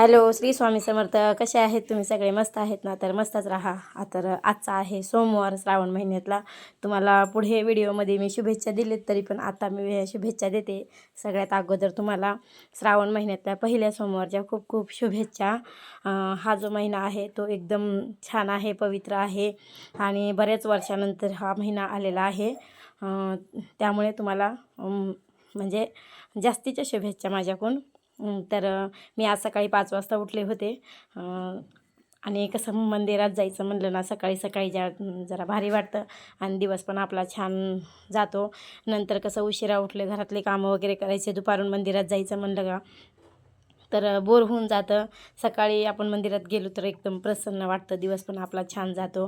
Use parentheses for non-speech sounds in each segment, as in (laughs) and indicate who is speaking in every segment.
Speaker 1: Hello Shri Swami Samarth. कसे आहेत तुम्ही? सगळे मस्त आहेत ना? तर मस्तच राहा. तर आजचा आहे सोमवार श्रावण महिन्यातला. तुम्हाला पुढे व्हिडिओमध्ये मी शुभेच्छा दिलेत तरी पण आता मी शुभेच्छा देते. सगळ्यात अगोदर तुम्हाला श्रावण महिन्यातल्या पहिल्या सोमवारच्या खूप खूप शुभेच्छा. हा जो महिना आहे तो एकदम छान आहे पवित्र आहे आणि बऱ्याच वर्षानंतर हा महिना आलेला आहे. त्यामुळे तुम्हाला म्हणजे जास्तीच्या शुभेच्छा माझ्याकडून. तर मी आज सकाळी पाच वाजता उठले होते. आणि कसं मंदिरात जायचं म्हणलं ना सकाळी सकाळी ज्या जरा भारी वाटतं आणि दिवस पण आपला छान जातो. नंतर कसं उशिरा उठले घरातले कामं वगैरे करायचे दुपारून मंदिरात जायचं म्हणलं का तर बोर होऊन जातं. सकाळी आपण मंदिरात गेलो तर एकदम प्रसन्न वाटतं. दिवस पण आपला छान जातो.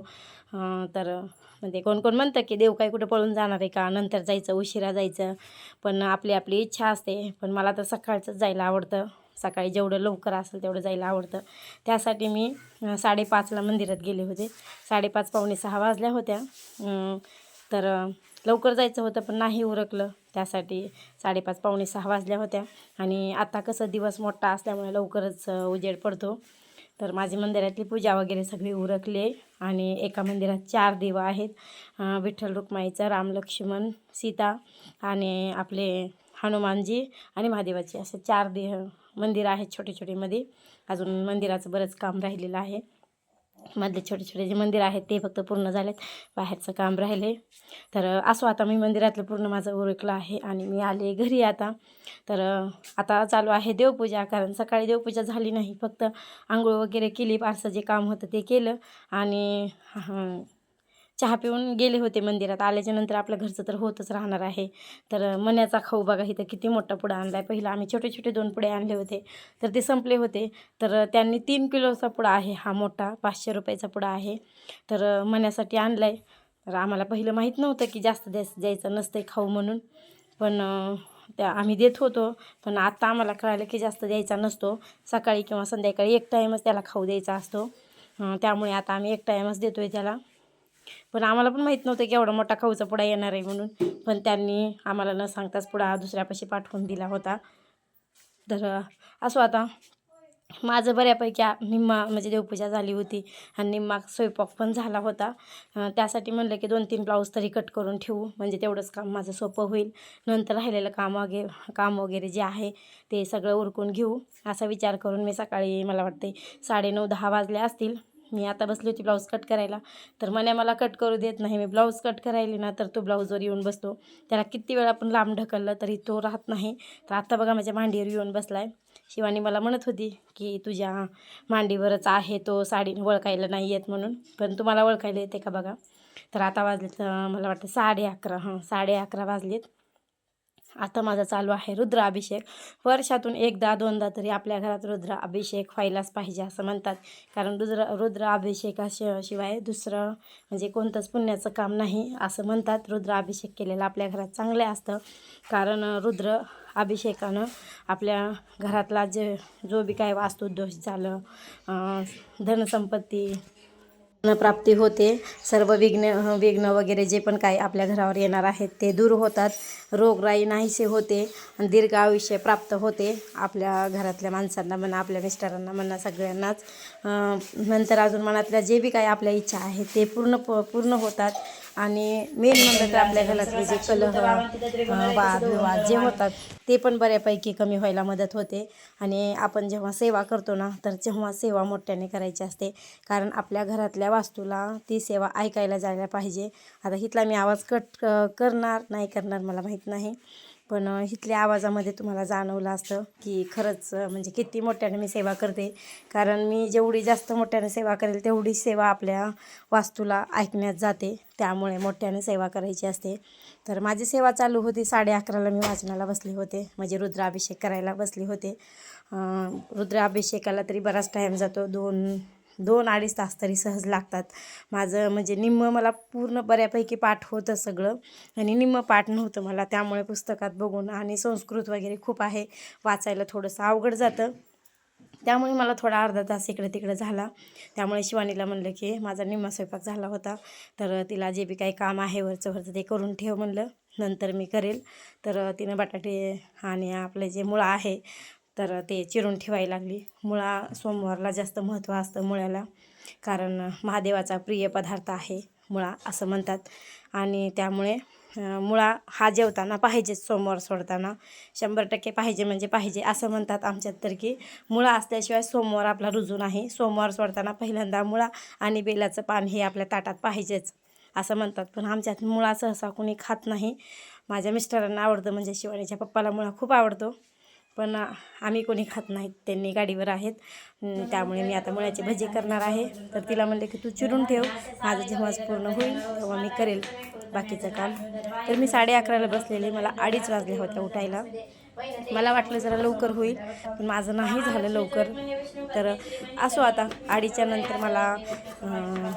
Speaker 1: तर म्हणजे कोण कोण म्हणतं की देव काय कुठं पळून जाणार आहे का? नंतर जायचं उशिरा जायचं. पण आपली आपली इच्छा असते. पण मला तर सकाळचंच जायला आवडतं. सकाळी जेवढं लवकर असेल तेवढं जायला आवडतं. त्यासाठी मी साडेपाचला मंदिरात गेले होते. साडेपाच पावणे सहा वाजल्या होत्या. तर लवकर जायचं होतं पण नाही उरकलं. त्यासाठी साडेपाच पावणे सहा वाजल्या होत्या. आणि आता कसं दिवस मोठा असल्यामुळे लवकरच उजेड पडतो. तर माझी मंदिरातली पूजा वगैरे सगळी उरकली आणि एका मंदिरात चार देव आहेत. विठ्ठल रुक्माईचं राम लक्ष्मण सीता आणि आपले हनुमानजी आणि महादेवाचे असे चार देह मंदिरं आहेत छोटे छोटेमध्ये अजून मंदिराचं बरंच काम राहिलेलं आहे. मधले छोटे छोटे जे मंदिर आहेत ते फक्त पूर्ण झालेत. बाहेरचं काम राहिले तर असो आता मी मंदिरातलं पूर्ण माझं ओळखलं आहे आणि मी आले घरी आता. तर आता चालू आहे देवपूजा कारण सकाळी देवपूजा झाली नाही. फक्त आंघोळ वगैरे केली फारसं जे काम होतं ते केलं. आणि चहा पिऊन गेले होते मंदिरात. आल्याच्यानंतर आपल्या घरचं तर होतच राहणार आहे. तर मण्याचा खाऊ बघा इथं किती मोठा पुडा आणला आहे पहिला आम्ही छोटे छोटे दोन पुडे आणले होते. तर ते संपले होते. तर त्यांनी तीन किलोचा पुडा आहे हा मोठा. पाचशे रुपयाचा पुडा आहे. तर मण्यासाठी आणला आहे तर आम्हाला पहिलं माहीत नव्हतं की जास्त द्यायचं द्यायचं नसतं खाऊ म्हणून. पण त्या आम्ही देत होतो. पण आता आम्हाला कळालं की जास्त द्यायचा नसतो. सकाळी किंवा संध्याकाळी एक टाईमच त्याला खाऊ द्यायचा असतो. त्यामुळे आता आम्ही एक टाईमच देतो आहे त्याला. पण आम्हाला पण माहीत नव्हतं की एवढा मोठा खाऊचा पुडा येणार आहे म्हणून. पण त्यांनी आम्हाला न सांगताच पुडा दुसऱ्यापाशी पाठवून दिला होता. तर असो आता. माझं बऱ्यापैकी निम्मा म्हणजे देवपूजा झाली होती आणि निम्मा स्वयंपाक पण झाला होता. त्यासाठी म्हणलं की दोन तीन ब्लाऊज तरी कट करून ठेवू. म्हणजे तेवढंच काम माझं सोपं होईल. नंतर राहिलेलं काम वगैरे काम वगैरे जे आहे ते सगळं उरकून घेऊ. असा विचार करून मी सकाळी मला वाटते साडेनऊ दहा वाजले असतील. मी आता बसली होती ब्लाऊज कट करायला. तर मने मला कट करू देत नाही मी ब्लाऊज कट करायली ना तर तो ब्लाऊजवर येऊन बसतो. त्याला किती वेळा आपण लांब ढकललं तरी तो राहत नाही. तर आता बघा माझ्या मांडीवर येऊन बसला आहे शिवानी मला म्हणत होती की तुझ्या मांडीवरच आहे तो साडी वळखायला नाही येत म्हणून पण तुम्हाला वळखायला येते का बघा? तर आता वाजले मला वाटतं साडे अकरा हां साडे अकरा वाजलेत. आता माझा चालू आहे रुद्र अभिषेक वर्षातून एकदा दोनदा तरी आपल्या घरात रुद्र अभिषेक व्हायलाच पाहिजे असं म्हणतात. कारण रुद्र रुद्र शिवाय दुसरं म्हणजे कोणतंच पुण्याचं काम नाही असं म्हणतात. रुद्र अभिषेक केलेलं आपल्या घरात चांगले असतं. कारण रुद्र अभिषेकानं आपल्या घरातला जे जो बी काय वास्तुदोष झालं धनसंपत्ती प्राप्ती होते. सर्व विघ्न विघ्न वगैरे जे पण काही आपल्या घरावर येणार आहेत ते दूर होतात. रोगराई नाहीसे होते. आणि दीर्घ आयुष्य प्राप्त होते. आपल्या घरातल्या माणसांना म्हणा आपल्या मिस्टरांना म्हणा सगळ्यांनाच. नंतर अजून मनातल्या जे बी काही आपल्या इच्छा आहेत ते पूर्ण प- पूर्ण होतात. आणि मेन म्हणलं तर आपल्या घरातले जे कलह वाद विवाद जे होतात ते पण बऱ्यापैकी कमी व्हायला मदत होते. आणि आपण जेव्हा सेवा करतो ना तर जेव्हा सेवा मोठ्याने करायची असते कारण आपल्या घरातल्या वास्तूला ती सेवा ऐकायला जायला पाहिजे. आता हिथला मी आवाज कट करणार नाही करणार मला माहीत नाही. पण इथल्या आवाजामध्ये तुम्हाला जाणवलं असतं की खरंच म्हणजे किती मोठ्याने मी सेवा करते. कारण मी जेवढी जास्त मोठ्याने सेवा करेल तेवढी सेवा आपल्या वास्तूला ऐकण्यात जाते. त्यामुळे मोठ्याने सेवा करायची असते. तर माझी सेवा चालू होती साडे अकराला. मी वाचनाला बसले होते. म्हणजे रुद्राभिषेक करायला बसले होते. रुद्राभिषेकाला तरी बराच टाईम जातो. दोन दोन अडीच तास तरी सहज लागतात. माझं म्हणजे निम्म मला पूर्ण बऱ्यापैकी पाठ होतं सगळं आणि निम्म पाठ नव्हतं मला. त्यामुळे पुस्तकात बघून आणि संस्कृत वगैरे खूप आहे वाचायला थोडंसं अवघड जातं. त्यामुळे मला थोडा अर्धा तास इकडे तिकडे झाला. त्यामुळे शिवानीला म्हणलं की माझा निम्मा स्वयंपाक झाला होता. तर तिला जे बी काही काम आहे वरचं वरचं ते करून ठेव म्हणलं. नंतर मी करेल. तर तिनं बटाटे आणि आपले जे मुळं आहे तर ते चिरून ठेवायला लागली. मुळा सोमवारला जास्त महत्त्व असतं मुळ्याला. कारण महादेवाचा प्रिय पदार्थ आहे मुळा असं म्हणतात. आणि त्यामुळे मुळा हा जेवताना पाहिजेच सोमवार सोडताना. शंभर टक्के पाहिजे म्हणजे पाहिजे असं म्हणतात आमच्यात तर की. मुळा असल्याशिवाय सोमवार आपला रुजू नाही. सोमवार सोडताना पहिल्यांदा मुळा आणि बेलाचं पान हे आपल्या ताटात पाहिजेच असं म्हणतात. पण आमच्यात मुळा सहसा कोणी खात नाही. माझ्या मिस्टरांना आवडतं म्हणजे शिवानीच्या पप्पाला मुळा खूप आवडतो. पण आम्ही कोणी खात नाहीत. त्यांनी गाडीवर आहेत. त्यामुळे मी आता मुळ्याची भजी करणार आहे. तर तिला म्हणले की तू चिरून ठेव. माझं जेव्हाच पूर्ण होईल. तेव्हा मी करेल बाकीचं काम. तर मी साडे अकराला बसलेले. मला अडीच वाजले होत्या उठायला. मला वाटलं जरा लवकर होईल पण माझं नाही झालं लवकर. तर असो आता आडीच्या नंतर मला अं,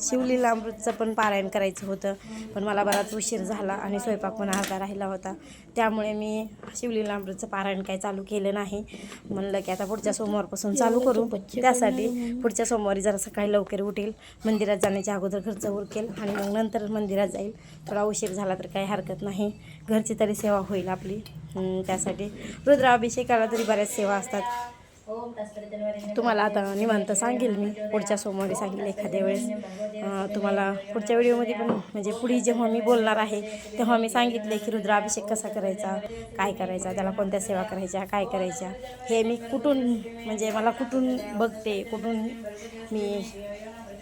Speaker 1: शिवलीला अमृतचं पण पारायण करायचं होतं. पण मला बराच उशीर झाला आणि स्वयंपाक पण अर्धा राहिला होता. त्यामुळे मी शिवलीला अमृतचं पारायण काही चालू केलं नाही. म्हणलं की आता पुढच्या सोमवारपासून चालू करू. त्यासाठी पुढच्या सोमवारी जरा सकाळी लवकर उठेल. मंदिरात जाण्याच्या अगोदर घरचं उरकेल आणि मग नंतर मंदिरात जाईल. थोडा उशीर झाला तर काही हरकत नाही. घरची तरी सेवा होईल आपली. त्यासाठी. रुद्राभिषेकाला तरी बऱ्याच सेवा असतात. तुम्हाला आता निवांत सांगेल मी. पुढच्या सोमवारी सांगेल एखाद्या वेळेस. तुम्हाला पुढच्या व्हिडिओमध्ये पण म्हणजे पुढे जेव्हा मी बोलणार आहे तेव्हा मी सांगितले की रुद्राभिषेक कसा करायचा काय करायचा त्याला कोणत्या सेवा करायच्या काय करायच्या. हे मी कुठून म्हणजे मला कुठून बघते कुठून मी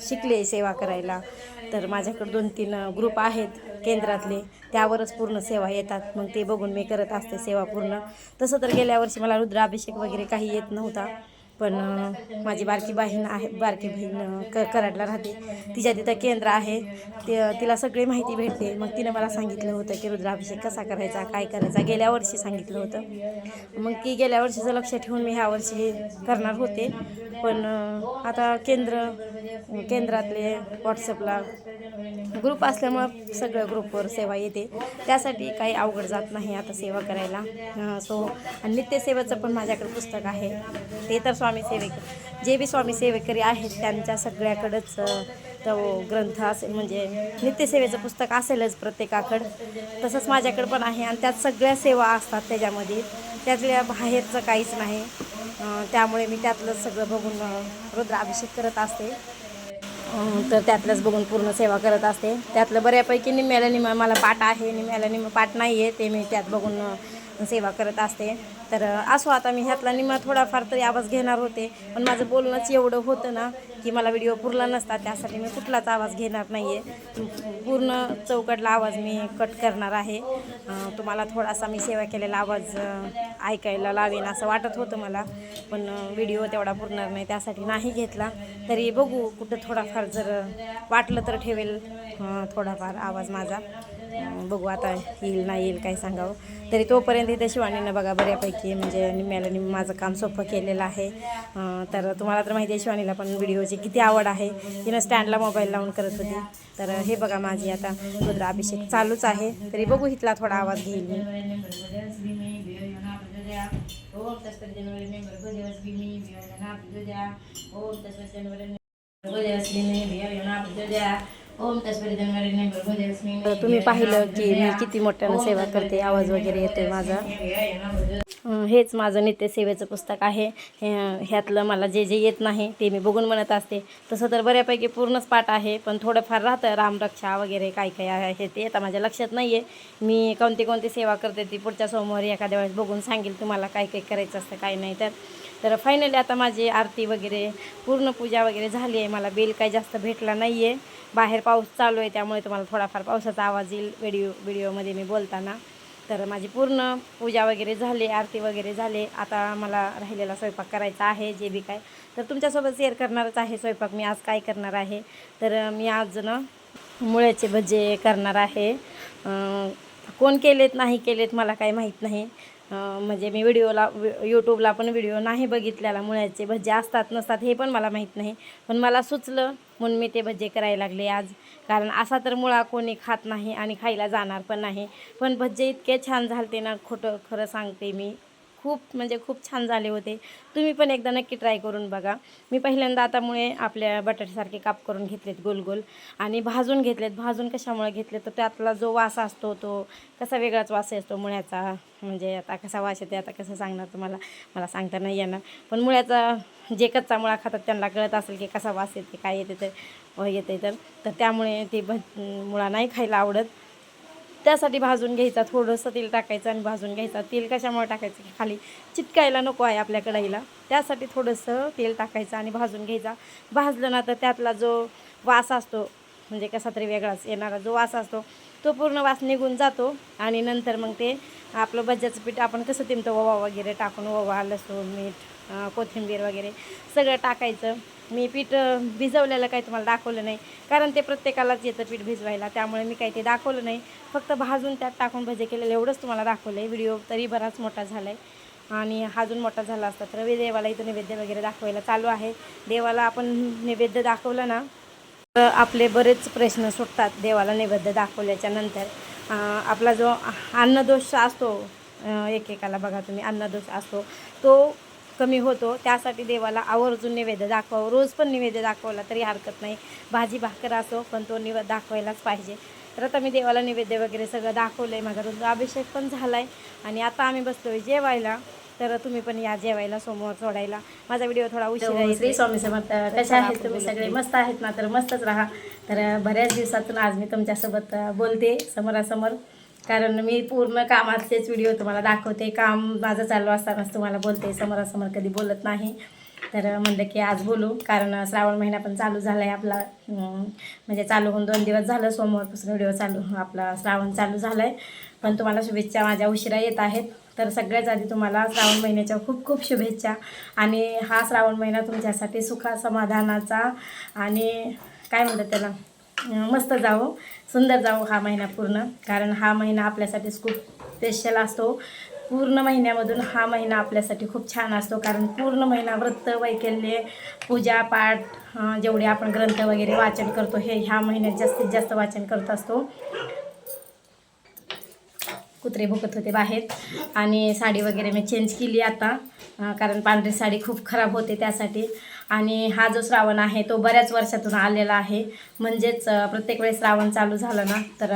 Speaker 1: शिकले सेवा करायला. तर माझ्याकडे दोन तीन ग्रुप आहेत केंद्रातले. त्यावरच पूर्ण सेवा येतात. मग ते बघून मी करत असते सेवा पूर्ण. तसं तर गेल्या वर्षी मला रुद्राभिषेक वगैरे काही येत नव्हता. पण माझी बारकी बहीण आहे बारकी बहीण क कराडला राहते. तिच्या तिथं केंद्र आहे. ते तिला सगळी माहिती भेटते. मग तिनं मला सांगितलं होतं की रुद्राभिषेक कसा करायचा काय करायचा गेल्या वर्षी सांगितलं होतं. मग की गेल्या वर्षीचं लक्ष ठेवून मी ह्या वर्षी करणार होते. पण आता केंद्र केंद्रातले व्हॉट्सअपला ग्रुप असल्यामुळं सगळं ग्रुपवर सेवा येते. त्यासाठी काही अवघड जात नाही आता सेवा करायला. सो आणि नित्यसेवेचं पण माझ्याकडे पुस्तक आहे. ते तर स्वामी स्वामी सेवेक जे बी स्वामी सेवेकरी आहेत त्यांच्या सगळ्याकडंच तो ग्रंथ असेल म्हणजे नित्यसेवेचं पुस्तक असेलच प्रत्येकाकडं. तसंच माझ्याकडं पण आहे आणि त्यात सगळ्या सेवा असतात त्याच्यामध्ये. त्यातल्या बाहेरचं काहीच नाही. त्यामुळे मी त्यातलं सगळं बघून रुद्राभिषेक करत असते. तर त्यातलंच बघून पूर्ण सेवा करत असते. त्यातलं बऱ्यापैकी निम्म्याला निम्मा मला पाठ आहे. निम्म्याला निम्म पाठ नाही आहे ते मी त्यात बघून सेवा करत असते. तर असो आता मी ह्यातला निम्मा थोडाफार तरी आवाज घेणार होते पण माझं बोलणंच एवढं होतं ना की मला व्हिडिओ पुरला नसता त्यासाठी मी कुठलाच आवाज घेणार नाही आहे पूर्ण चौकटला आवाज मी कट करणार आहे. तुम्हाला थोडासा मी सेवा केलेला आवाज ऐकायला लावेन असं वाटत होतं मला पण व्हिडिओ तेवढा पुरणार नाही त्यासाठी नाही घेतला. तरी बघू कुठं थोडाफार जर वाटलं तर ठेवेल थोडाफार आवाज माझा. बघू आता येईल नाही येईल काय सांगावं. तरी तोपर्यंत इथे शिवानीनं बघा बऱ्यापैकी म्हणजे निम्म्याला निम्म माझं काम सोपं केलेलं आहे. तर तुम्हाला तर माहिती आहे शिवानीला पण व्हिडिओची किती आवड आहे. तिनं स्टँडला मोबाईल लावून करत होती. तर हे बघा माझी आता रुद्राभिषेक चालूच आहे. तरी बघू इथला थोडा आवाज घेईल मी. तुम्ही पाहिलं की मी किती मोठ्यानं सेवा करते आवाज वगैरे येतोय माझा. हेच माझं नित्यसेवेचं पुस्तक आहे. हे- ह्यातलं मला जे जे येत नाही ते मी बघून म्हणत असते. तसं तर बऱ्यापैकी पूर्णच पाठ आहे पण थोडंफार राहतं रामरक्षा वगैरे काय काय आहे ते आता माझ्या लक्षात नाही आहे मी कोणती कोणती सेवा करते ती पुढच्या सोमवारी एखाद्या वेळेस बघून सांगेल तुम्हाला काय काय करायचं असतं काय नाही तर. तर फायनली आता माझी आरती वगैरे पूर्ण पूजा वगैरे झाली आहे. मला बेल काही जास्त भेटला नाही आहे बाहेर पाऊस चालू आहे त्यामुळे तुम्हाला थोडाफार पावसाचा आवाज येईल व्हिडिओ व्हिडिओमध्ये मी बोलताना. तर माझी पूर्ण पूजा वगैरे झाली आरती वगैरे झाले. आता मला राहिलेला स्वयंपाक करायचा आहे जे बी काय. तर तुमच्यासोबत शेअर करणारच आहे स्वयंपाक. मी आज काय करणार आहे? तर मी आज ना मुळ्याचे भजे करणार आहे. कोण केलेत नाही केलेत मला काही माहीत नाही. म्हणजे मी व्हिडिओला यूट्यूबला पण व्हिडिओ नाही बघितलेला मुळ्याचे भजे असतात नसतात हे पण मला माहीत नाही. पण मला सुचलं म्हणून मी ते भजे करायला लागले आज. कारण असा तर मुळा कोणी खात नाही आणि खायला जाणार पण नाही. पण भजे इतके छान झालते ना खोटं खरं सांगते मी.
Speaker 2: खूप म्हणजे खूप छान झाले होते. तुम्ही पण एकदा नक्की ट्राय करून बघा. मी पहिल्यांदा आतामुळे आपल्या बटाट्यासारखे काप करून घेतलेत गोल गोल आणि भाजून घेतलेत. भाजून कशामुळे घेतले तर त्यातला जो वास असतो तो कसा वेगळाच वास असतो मुळ्याचा? म्हणजे आता कसा वास येते आता कसं सांगणार तुम्हाला? मला सांगता नाही येणार. पण मुळ्याचा जे कच्चा मुळा खातात त्यांना कळत असेल की कसा वास येते काय येते तर येते तर. तर त्यामुळे ते भ मुळा नाही खायला आवडत. त्यासाठी भाजून घ्यायचा थोडंसं तेल टाकायचं आणि भाजून घ्यायचा. तेल कशामुळे टाकायचं? की खाली चिटकायला नको आहे आपल्या कढाईला. त्यासाठी थोडंसं तेल टाकायचं आणि भाजून घ्यायचा. भाजलं ना तर त्यातला जो वास असतो म्हणजे कसा तरी वेगळाच येणारा जो वास असतो तो पूर्ण वास निघून जातो आणि नंतर मग ते आपलं भज्याचं पीठ आपण कसं तिमतं ओवा वगैरे टाकून ओवा लसूण मीठ कोथिंबीर वगैरे सगळं टाकायचं. मी पीठ भिजवलेलं काही तुम्हाला दाखवलं नाही. कारण ते प्रत्येकालाच येतं पीठ भिजवायला. त्यामुळे मी काही ते दाखवलं नाही. फक्त भाजून त्यात टाकून भजे केलेलं एवढंच तुम्हाला दाखवलं आहे व्हिडिओ तरी बराच मोठा झाला आहे आणि हा अजून मोठा झाला असता तर देवाला इथं नैवेद्य वगैरे दाखवायला चालू आहे. देवाला आपण नैवेद्य दाखवलं ना तर आपले बरेच प्रश्न सुटतात देवाला नैवेद्य दाखवल्याच्या नंतर. आपला जो अन्नदोष असतो एकेकाला बघा तुम्ही अन्नदोष असतो तो कमी होतो त्यासाठी देवाला आवर्जून नैवेद्य दाखवावं. रोज पण नैवेद्य दाखवला तरी हरकत नाही. भाजी भाकर असो पण तो निवेद दाखवायलाच पाहिजे. तर आता मी देवाला नैवेद्य वगैरे सगळं दाखवलं आहे माझा रुद्र अभिषेक पण झाला आहे आणि आता आम्ही बसलो जेवायला. तर तुम्ही पण या जेवायला सोमवार सोडायला. माझा व्हिडिओ थोडा उशिरा.
Speaker 1: श्री स्वामी समर्थ कशा आहेत तुम्ही? सगळे मस्त आहेत ना? तर मस्तच राहा. तर बऱ्याच दिवसातून आज मी तुमच्यासोबत बोलते समोरासमोर. कारण मी पूर्ण कामाचेच व्हिडिओ तुम्हाला दाखवते. काम माझं चालू असतानाच तुम्हाला बोलते. समोरासमोर कधी बोलत नाही. तर म्हणलं की आज बोलू. कारण श्रावण महिना पण चालू झाला आहे आपला म्हणजे चालू होऊन दोन दिवस झालं. सोमवारपासून व्हिडिओ चालू. आपला श्रावण चालू झाला आहे पण तुम्हाला शुभेच्छा माझ्या उशिरा येत आहेत. तर सगळ्याच आधी तुम्हाला श्रावण महिन्याच्या खूप खूप शुभेच्छा. आणि हा श्रावण महिना तुमच्यासाठी सुखा समाधानाचा आणि काय म्हणतात त्याला? मस्त जावं. सुंदर जावो हा महिना पूर्ण. कारण हा महिना आपल्यासाठी खूप स्पेशल असतो. पूर्ण महिन्यामधून हा महिना आपल्यासाठी खूप छान असतो. कारण पूर्ण महिना व्रत वैकल्य पूजा पाठ जेवढे आपण ग्रंथ वगैरे वाचन करतो हे ह्या महिन्यात जास्तीत जास्त वाचन करत असतो. कुत्रे भुकत होते बाहेर. आणि साडी वगैरे मी चेंज केली आता. कारण पांढरी साडी खूप खराब होते त्यासाठी. आणि हा जो श्रावण आहे तो बऱ्याच वर्षातून आलेला आहे. म्हणजेच प्रत्येक वेळेस श्रावण चालू झालं ना तर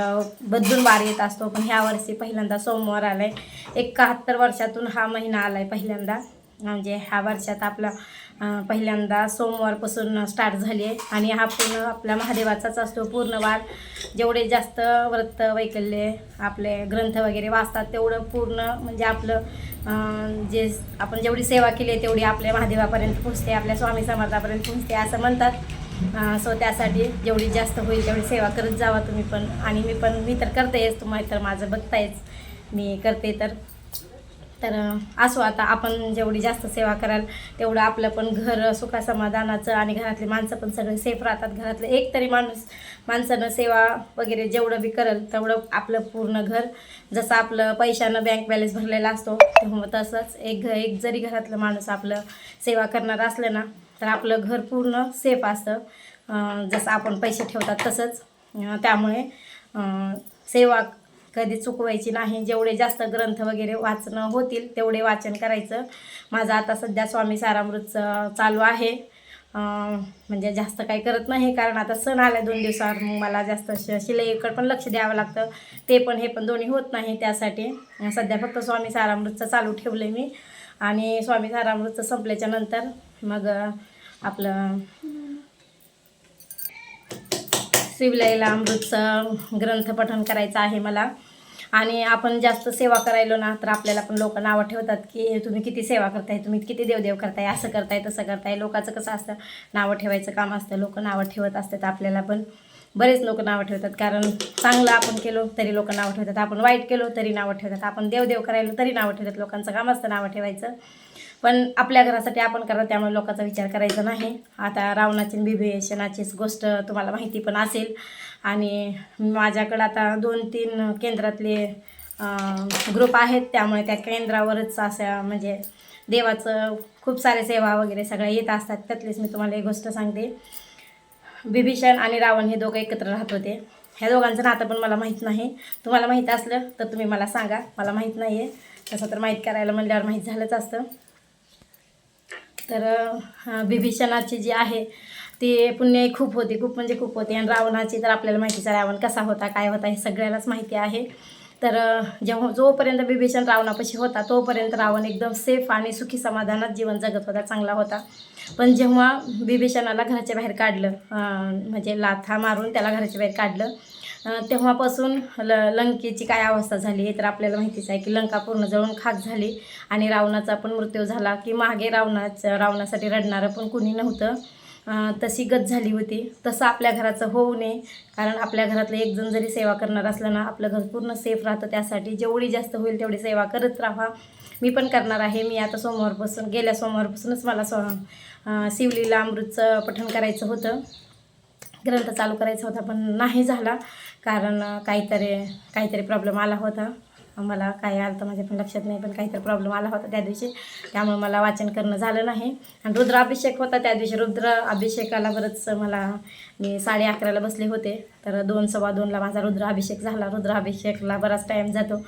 Speaker 1: बदलून वार येत असतो. पण ह्या वर्षी पहिल्यांदा सोमवार आला आहे एकाहत्तर वर्षातून हा महिना आला आहे पहिल्यांदा. म्हणजे ह्या वर्षात आपला पहिल्यांदा सोमवारपासून स्टार्ट झाली आहे. आणि हा पूर्ण आपल्या महादेवाचाच असतो. पूर्ण वार जेवढे जास्त व्रत वैकल्य आपले ग्रंथ वगैरे वाचतात तेवढं पूर्ण म्हणजे आपलं जे आपण जेवढी सेवा केली आहे तेवढी आपल्या महादेवापर्यंत पोचते आपल्या स्वामी समर्थापर्यंत पोचते असं म्हणतात. सो त्यासाठी जेवढी जास्त होईल तेवढी सेवा करत जावा तुम्ही पण. आणि मी पण मी तर करतेच तुम्हाला तर माझं बघतायच. मी करते तर. तर असो आता आपण जेवढी जास्त सेवा कराल तेवढं आपलं पण घर सुखासमाधानाचं आणि घरातली माणसं पण सगळे सेफ राहतात. घरातलं एक तरी माणूस माणसानं सेवा वगैरे जेवढं बी करेल तेवढं आपलं पूर्ण घर जसं आपलं पैशानं बँक बॅलन्स भरलेला असतो तेव्हा तसंच एक घ एक जरी घरातलं माणूस आपलं सेवा करणार असलं ना तर आपलं घर पूर्ण सेफ असतं. जसं आपण पैसे ठेवतात तसंच. त्यामुळे सेवा कधी चुकवायची नाही जेवढे जास्त ग्रंथ वगैरे वाचणं होतील तेवढे वाचन करायचं. माझं आता सध्या स्वामी सारामृतचं चालू आहे. म्हणजे जास्त काही करत नाही कारण आता सण आला दोन दिवसावर मग मला जास्त श शिलाईकडे पण लक्ष द्यावं लागतं. ते पण हे पण दोन्ही होत नाही त्यासाठी. सध्या फक्त स्वामी सारामृतचं चालू ठेवलं मी. आणि स्वामी सारामृतचं संपल्याच्या नंतर मग आपलं शिवलईला अमृतचं ग्रंथ पठण करायचं आहे मला. आणि आपण जास्त सेवा करायलो ना तर आपल्याला पण लोक नावं ठेवतात की तुम्ही किती सेवा करताय? तुम्ही किती देवदेव करताय? असं करताय तसं करताय? लोकांचं कसं असतं नावं ठेवायचं काम असतं. लोक नावं ठेवत असतात आपल्याला पण. बरेच लोक नावं ठेवतात कारण चांगलं आपण केलो तरी लोक नावं ठेवतात आपण वाईट केलो तरी नावं ठेवतात. आपण देवदेव करायला तरी नावं ठेवतात लोकांचं काम असतं नावं ठेवायचं. पण आपल्या घरासाठी आपण करा त्यामुळे लोकांचा विचार करायचा नाही. आता रावणाची आणि बिभीषणाचीच गोष्ट तुम्हाला माहिती पण असेल. आणि माझ्याकडं आता दोन तीन केंद्रातले ग्रुप आहेत. त्यामुळे त्या केंद्रावरच असं म्हणजे देवाचं खूप सारे सेवा वगैरे सगळ्या येत असतात. त्यातलीच मी तुम्हाला एक गोष्ट सांगते. बिभीषण आणि रावण हे दोघं एकत्र राहत होते. ह्या दोघांचं नातं पण मला माहीत नाही. तुम्हाला माहीत असलं तर तुम्ही मला सांगा. मला माहीत नाही आहे तसं तर माहीत करायला म्हणल्यावर माहीत झालंच असतं. तर विभीषणाची बिभीषणाची जी आहे ती पुण्य खूप होती. खूप म्हणजे खूप होती. आणि रावणाची तर आपल्याला माहितीच आहे. रावण कसा होता काय होता हे सगळ्यालाच माहिती आहे. तर जेव्हा जोपर्यंत बिभीषण रावणापाशी होता तोपर्यंत रावण एकदम सेफ आणि सुखी समाधानात जीवन जगत होता चांगला होता. पण जेव्हा बिभीषणाला घराच्या बाहेर काढलं म्हणजे लाथा मारून त्याला घराच्या बाहेर काढलं तेव्हापासून ल लंकेची काय अवस्था झाली हे तर आपल्याला माहितीच आहे की लंका पूर्ण जळून खाक झाली आणि रावणाचा पण मृत्यू झाला की मागे रावणाचं रावणासाठी रडणारं पण कुणी नव्हतं. तशी गत झाली होती. तसं आपल्या घराचं होऊ नये. कारण आपल्या घरातलं एक जण जरी सेवा करणार असलं ना आपलं घर पूर्ण सेफ राहतं. त्यासाठी जेवढी जास्त होईल तेवढी सेवा करत राहा. मी पण करणार आहे. मी आता सोमवारपासून गेल्या सोमवारपासूनच मला सो शिवलीला अमृतचं पठण करायचं होतं. ग्रंथ चालू करायचा होता पण नाही झाला. कारण काहीतरी काहीतरी प्रॉब्लेम आला होता. मला काय आलं तर माझ्या पण लक्षात नाही पण काहीतरी प्रॉब्लेम आला होता त्या दिवशी. त्यामुळे मला वाचन करणं झालं नाही. आणि रुद्राभिषेक होता त्या दिवशी. रुद्र अभिषेकाला बरंच मला मी साडे अकराला बसले होते. तर दोन सव्वा दोनला माझा रुद्राभिषेक झाला. रुद्राभिषेकला बराच टाईम जातो.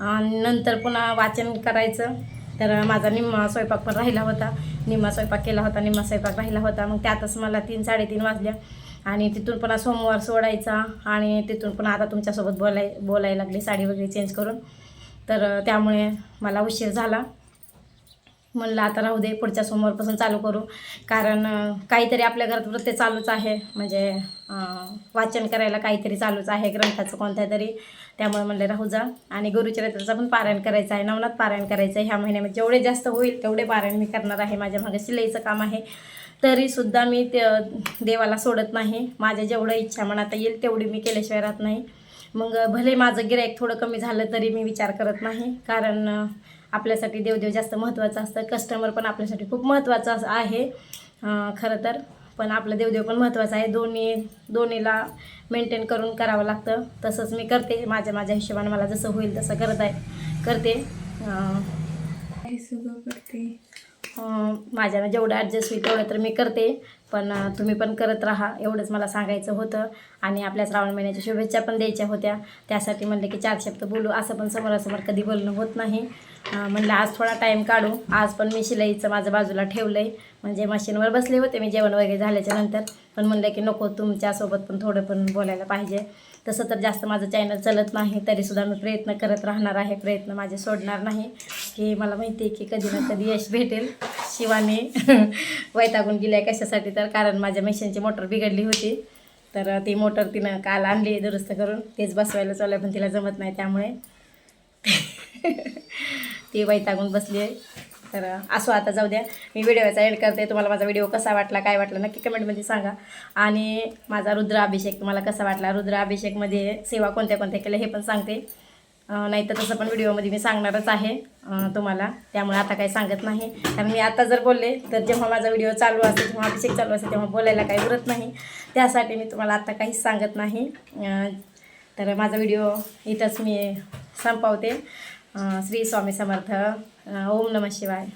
Speaker 1: आणि नंतर पुन्हा वाचन करायचं. तर माझा निम्मा स्वयंपाक पण राहिला होता. निम्मा स्वयंपाक केला होता. निम्मा स्वयंपाक राहिला होता. मग त्यातच मला तीन साडेतीन वाजल्या. आणि तिथून पुन्हा सोमवार सोडायचा आणि तिथून पुन्हा आता तुमच्यासोबत बोलाय बोलायला लागली साडी वगैरे चेंज करून. तर त्यामुळे मला उशीर झाला. म्हणलं आता राहू दे पुढच्या सोमवारपासून चालू करू. कारण काहीतरी आपल्या घरात वृत्ते चालूच आहे. म्हणजे वाचन करायला काहीतरी चालूच आहे ग्रंथाचं कोणत्या तरी त्यामुळे म्हणलं राहू जा. आणि गुरुचरित्राचं पण पारायण करायचं आहे नवनाथ पारायण करायचं आहे. ह्या महिन्यामध्ये जेवढे जास्त होईल तेवढे पारायण मी करणार आहे. माझ्या मागे शिलाईचं काम आहे. तरीसुद्धा मी ते देवाला सोडत नाही. माझ्या जेवढं इच्छा मनात येईल तेवढी मी केल्याशिवाय राहत नाही. मग भले माझं गिरायक थोडं कमी झालं तरी मी विचार करत नाही. कारण आपल्यासाठी देवदेव जास्त महत्त्वाचं असतं. कस्टमर पण आपल्यासाठी खूप महत्त्वाचं असं आहे. खरं तर. पण आपलं देवदेव पण महत्त्वाचं आहे. दोन्ही दोन्हीला मेंटेन करून करावं लागतं. तसंच मी करते. माझ्या माझ्या हिशोबाने मला जसं होईल तसं करत आहे करते.
Speaker 3: सगळं करते.
Speaker 1: माझ्यानं जेवढं ॲडजस्ट होईल तेवढं तर मी करते. पण तुम्ही पण करत राहा एवढंच मला सांगायचं होतं. आणि आपल्या श्रावण महिन्याच्या शुभेच्छा पण द्यायच्या होत्या. त्यासाठी म्हणलं की चार शब्द बोलू. असं पण समोरासमोर कधी बोलणं होत नाही. म्हणलं आज थोडा टाईम काढू. आज पण मी शिलाईचं माझं बाजूला ठेवलं आहे म्हणजे मशीनवर बसले होते मी जेवण वगैरे झाल्याच्यानंतर. पण म्हणलं की नको तुमच्यासोबत पण थोडं पण बोलायला पाहिजे. तसं तर जास्त माझं चॅनल चलत नाही. तरीसुद्धा मी प्रयत्न करत राहणार आहे. प्रयत्न माझे सोडणार नाही. की मला माहिती आहे की कधी ना कधी यश भेटेल. शिवाने (laughs) वैतागून गेल्या कशासाठी तर. कारण माझ्या मशीनची मोटर बिघडली होती. तर ती मोटर तिनं काल आणली दुरुस्त करून. तेच बसवायला चालू आहे पण तिला जमत नाही त्यामुळे. ती वैतागून बसली आहे. तर असो आता जाऊ द्या. मी व्हिडिओचा एंड करते. तुम्हाला माझा व्हिडिओ कसा वाटला काय वाटलं नक्की कमेंटमध्ये सांगा. आणि माझा रुद्राभिषेक तुम्हाला कसा वाटला? रुद्राभिषेकमध्ये सेवा कोणत्या कोणत्या केल्या हे पण सांगते. नाहीतर नाही तर तसं पण व्हिडिओमध्ये मी सांगणारच आहे तुम्हाला. त्यामुळे आता काही सांगत नाही. कारण मी आता जर बोलले तर जेव्हा माझा व्हिडिओ चालू असेल जेव्हा अभिषेक चालू असेल तेव्हा बोलायला काही उरत नाही. त्यासाठी मी तुम्हाला आता काहीच सांगत नाही. तर माझा व्हिडिओ इथंच मी संपवते. श्री स्वामी समर्थ. ओम नमः शिवाय.